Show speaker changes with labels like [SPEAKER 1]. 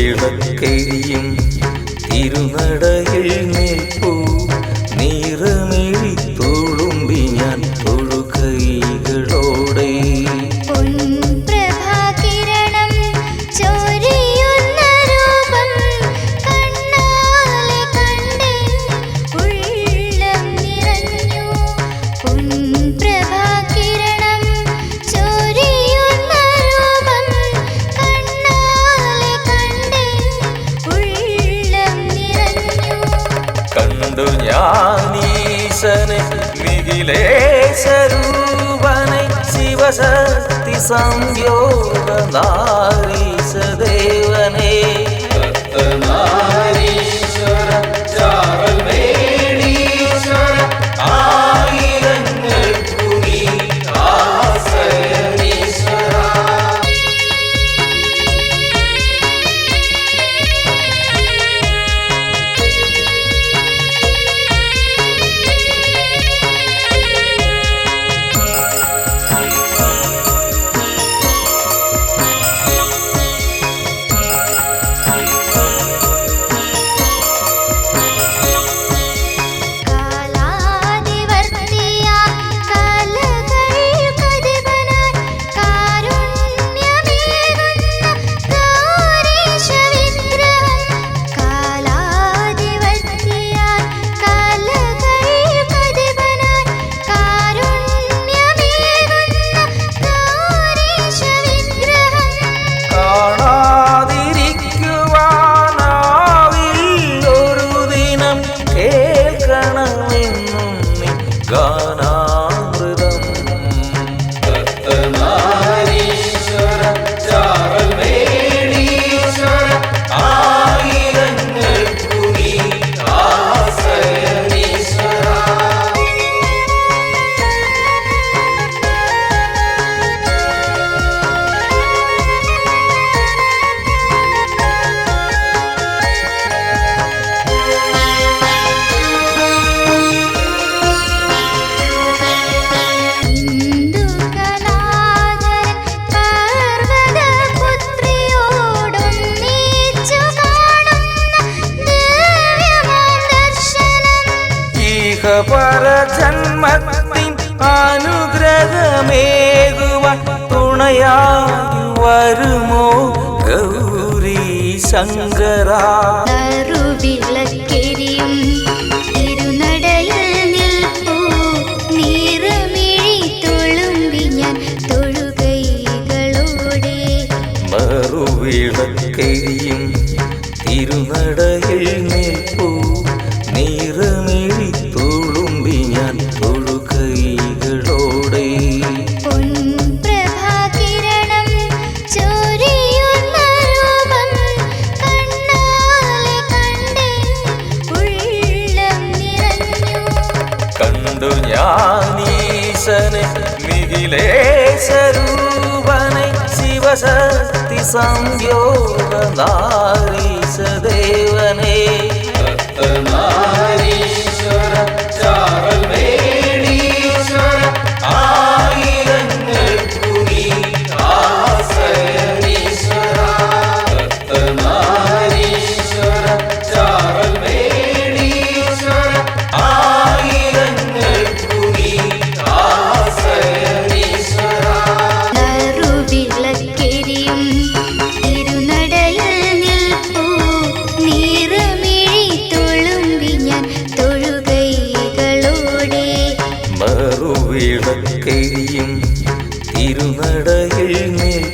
[SPEAKER 1] ഇടക്കെരിയും തിരുനടയിൽ ஞானீசனை மிகிலேசரூபனை Sivasakthi சம்யோகநாரீசதேவ Thank you. gonna പരജന്മത്തിൻ അനുഗ്രഹമേകുവാൻ തുണയായി വരുമോ ഗൗരി ശങ്കര?
[SPEAKER 2] വിളക്കെരിയും തിരുനടയിൽ നിൽപ്പൂ. നീറമിഴി തുളുമ്പി ഞാൻ തൊഴുകൈകളോടെ.
[SPEAKER 1] മറുവിളക്കെരി ஞானீசனை மிகிலேசரூபனை சிவசக்தி சம்யோகதா വേടക്കേയും തിരുനടയിൽ നിൽ